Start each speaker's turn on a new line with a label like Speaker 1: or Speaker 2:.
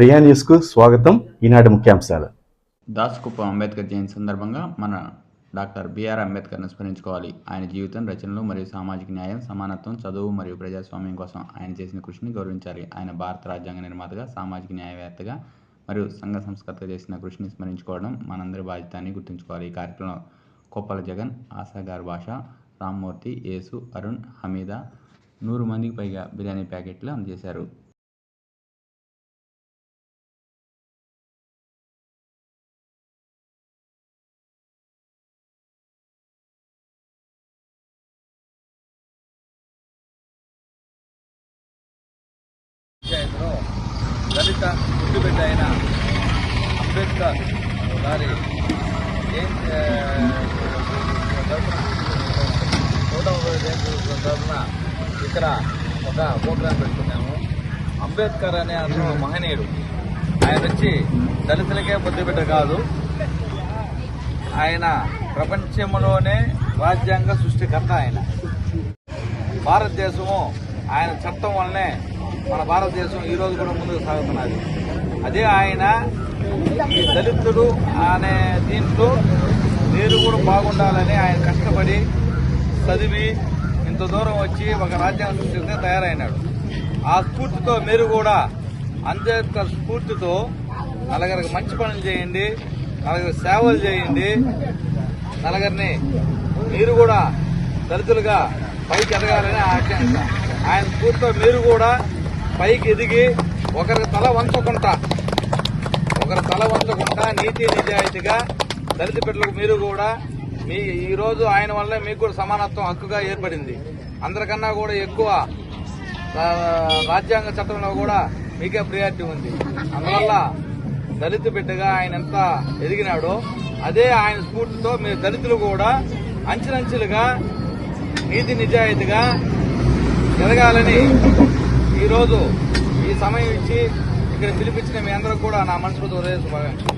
Speaker 1: ప్రియా న్యూస్కు స్వాగతం. ఈనాటి ముఖ్యాంశాలు.
Speaker 2: దాస్కుప్ప అంబేద్కర్ జయంతి సందర్భంగా మన డాక్టర్ బిఆర్ అంబేద్కర్ను స్మరించుకోవాలి. ఆయన జీవితం రచనలు మరియు సామాజిక న్యాయం సమానత్వం చదువు మరియు ప్రజాస్వామ్యం కోసం ఆయన చేసిన కృషిని గౌరవించాలి. ఆయన భారత రాజ్యాంగ నిర్మాతగా సామాజిక న్యాయవేత్తగా మరియు సంఘ సంస్కర్తగా చేసిన కృషిని స్మరించుకోవడం మనందరి బాధ్యత అని గుర్తుంచుకోవాలి. ఈ కార్యక్రమంలో కొప్పల జగన్ ఆశాగారు భాష రామ్మూర్తి యేసు అరుణ్ హమీద నూరు మందికి పైగా బిర్యానీ ప్యాకెట్లు అందజేశారు.
Speaker 3: దళిత ముద్దుబిడ్డ అయిన అంబేద్కర్ గారి జయంతి నూట ముప్పై జయంతి ఇక్కడ ఒక ప్రోగ్రాం పెట్టుకున్నాము. అంబేద్కర్ అనే అతను మహనీయుడు. ఆయన వచ్చి దళితులకే బుద్ధిబిడ్డ కాదు. ఆయన ప్రపంచంలోనే రాజ్యాంగ సృష్టికర్త ఆయన. భారతదేశము ఆయన చట్టం వల్లనే మన భారతదేశం ఈ రోజు కూడా ముందుకు సాగుతున్నది. అదే ఆయన ఈ దళితుడు అనే దీంట్లో మీరు కూడా బాగుండాలని ఆయన కష్టపడి చదివి ఇంత దూరం వచ్చి ఒక రాజ్యాంగ సృష్టిగా తయారైనాడు. ఆ స్ఫూర్తితో మీరు కూడా అంబేద్కర్ స్ఫూర్తితో నలుగురికి మంచి పనులు చేయండి నలుగురికి సేవలు చేయండి. నలుగురిని మీరు కూడా దళితులుగా పైకి ఎదగాలని ఆకాంక్ష ఆయన స్ఫూర్తితో మీరు కూడా పైకి ఎదిగి ఒకరి తల వంచకుండా ఒకరి తల వంచకుండా నీతి నిజాయితీగా దళిత బిడ్డలకు మీరు కూడా మీ ఈరోజు ఆయన వల్ల మీకు కూడా సమానత్వం హక్కుగా ఏర్పడింది. అందరికన్నా కూడా ఎక్కువ రాజ్యాంగ చట్టంలో కూడా మీకే ప్రియారిటీ ఉంది. అందువల్ల దళిత బిడ్డగా ఆయన ఎంత ఎదిగినాడో అదే ఆయన స్ఫూర్తితో మీరు దళితులు కూడా అంచెలంచెలుగా నీతి నిజాయితీగా ఎదగాలని ఈరోజు ఈ సమయం ఇచ్చి ఇక్కడ పిలిపించిన మీ అందరూ కూడా నా మనసులో హృదయ శుభాకాంక్షలు.